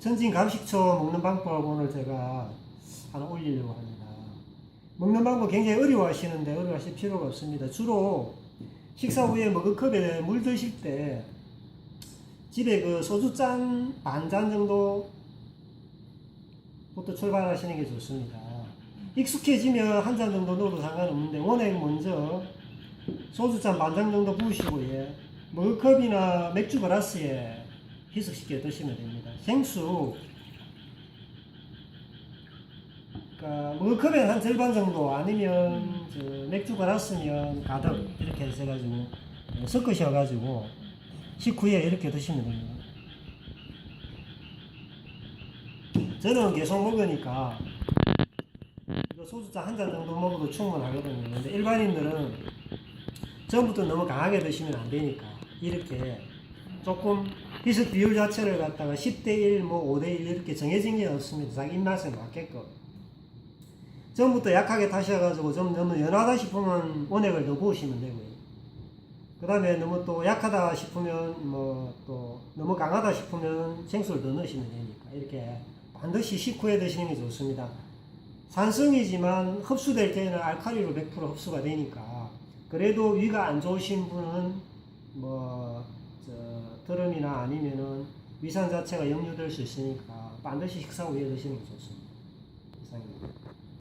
천진 감식초 먹는 방법 오늘 제가 하나 올리려고 합니다. 먹는 방법 굉장히 어려워하시는데 어려워하실 필요가 없습니다. 주로 식사 후에 머그컵에 물 드실 때 집에 그 소주 잔 반 잔 정도 부터 출발하시는 게 좋습니다. 익숙해지면 한 잔 정도 넣어도 상관없는데 원액 먼저 소주 잔 반 잔 정도 부으시고 예. 머그컵이나 맥주 그라스에 희석시켜 드시면 됩니다. 생수 그러니까 머그컵에 한 절반 정도 아니면 저 맥주 그라스면 가득 이렇게 해가지고 섞으셔가지고 식후에 이렇게 드시면 됩니다. 저는 계속 먹으니까 소주잔 한 잔 정도 먹어도 충분하거든요. 근데 일반인들은 처음부터 너무 강하게 드시면 안 되니까 이렇게 조금 희석 비율 자체를 갖다가 10대 1, 뭐 5대 1 이렇게 정해진 게 없습니다. 자기 입맛에 맞게끔. 처음부터 약하게 타셔가지고 좀 너무 연하다 싶으면 원액을 더 부으시면 되고요. 그 다음에 너무 또 약하다 싶으면 뭐 또 너무 강하다 싶으면 생수를 더 넣으시면 되니까 이렇게 반드시 식후에 드시는 게 좋습니다. 산성이지만 흡수될 때는 알칼리로 100% 흡수가 되니까 그래도 위가 안 좋으신 분은 드럼이나 아니면은 위산 자체가 역류될 수 있으니까 반드시 식사 후에 드시는 게 좋습니다. 이상입니다.